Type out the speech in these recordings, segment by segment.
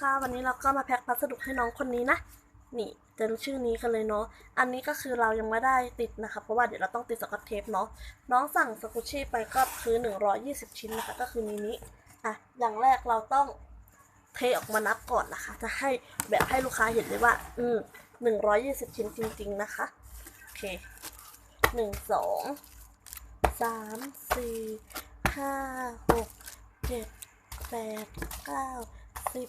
ค่ะวันนี้เราก็มาแพ็คพัสดุให้น้องคนนี้นะ นี่เจนชื่อนี้กันเลยเนาะอันนี้ก็คือเรายังไม่ได้ติดนะคะเพราะว่าเดี๋ยวเราต้องติดสกอตเทปเนาะน้องสั่งสกุชชี่ไปก็คือ 120 ชิ้นนะคะ ก็คือนี้นี้อะอย่างแรกเราต้องเทออกมานับก่อนนะคะ จะให้แบบให้ลูกค้าเห็นเลยว่า อืม120ชิ้นจริง ๆ นะคะ โอเคหนึ่งสองสามสี่ห้าหกเจ็ดแปดเก้าสิบ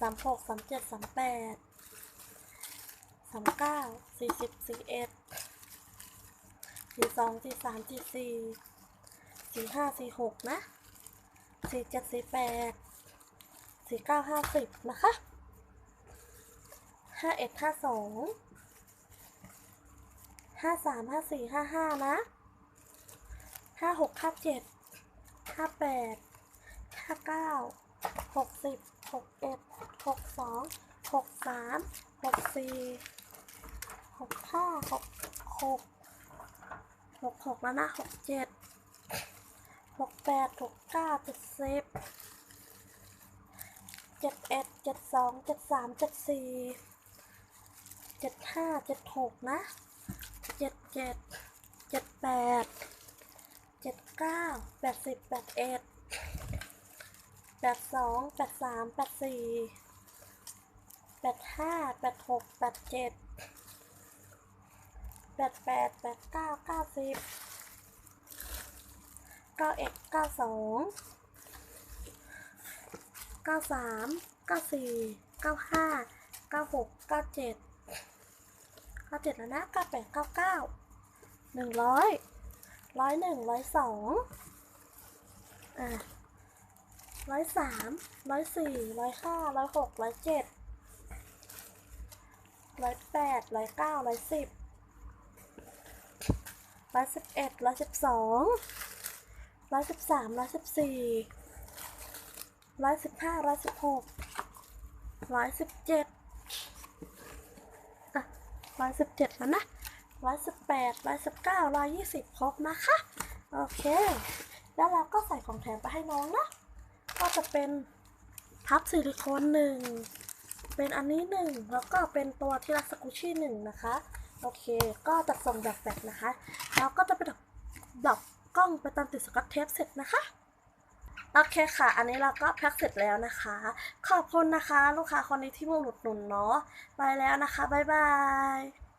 สามหกสามเจ็ดสามแปดสามเก้าสี่สิบสี่เอ็ดสี่สองสี่สามสี่สี่สี่ห้าสี่หกนะสี่เจ็ดสี่แปดสี่เก้าห้าสิบนะคะห้าเอ็ดห้าสองห้าสามห้าสี่ห้าห้านะห้าหกห้าเจ็ดห้าแปดห้าเก้าหกสิบหกเอ็ด หกสองหกสามหกสี่หกห้าหกหกหกหกแล้วนะหกเจ็ดหกแปดหกเก้าเจ็ดสิบเจ็ดเอ็ดเจ็ดสองเจ็ดสามเจ็ดสี่เจ็ดห้าเจ็ดหกนะเจ็ดเจ็ดเจ็ดแปดเจ็ดเก้าแปดสิบแปดเอ็ดแปดสองแปดสามแปดสี่ แปดห้าแปดหกแปดเจ็ดแปดแปดแปดเก้าเก้าสิบเก้าเอ็ดเก้าสองเก้าสามเก้าสี่เก้าห้าเก้าหกเก้าเจ็ดเก้าเจ็ดแล้วนะเก้าแปดเก้าเก้าหนึ่งร้อยร้อยหนึ่งร้อยสองอะร้อยสามร้อยสี่ร้อยห้าร้อยหกร้อยเจ็ด ร้อยแปดร้อยเก้าร้อยสิบร้อยสิบเอ็ดร้อยสิบสองร้อยสิบสามร้อยสิบสี่ร้อยสิบห้าร้อยสิบหกร้อยสิบเจ็ดอะร้อยสิบเจ็ดแล้วนะร้อยสิบแปดร้อยสิบเก้าร้อยยี่สิบครบนะคะ โอเค แล้วเราก็ใส่ของแถมไปให้น้องนะ ก็จะเป็นพับซิลิโคนหนึ่ง เป็นอันนี้หนึ่งแล้วก็เป็นตัวที่รักสกุชี่หนึ่งนะคะ โอเค ก็จะส่งแบบแบบนะคะ แล้วก็จะไปดับดับกล้องไปตามติดสกัดเทปเสร็จนะคะโอเคค่ะ อันนี้เราก็แพ็คเสร็จแล้วนะคะ ขอบคุณนะคะ ลูกค้าคนนี้ที่มาอุดหนุนเนาะ ไปแล้วนะคะ บ๊ายบาย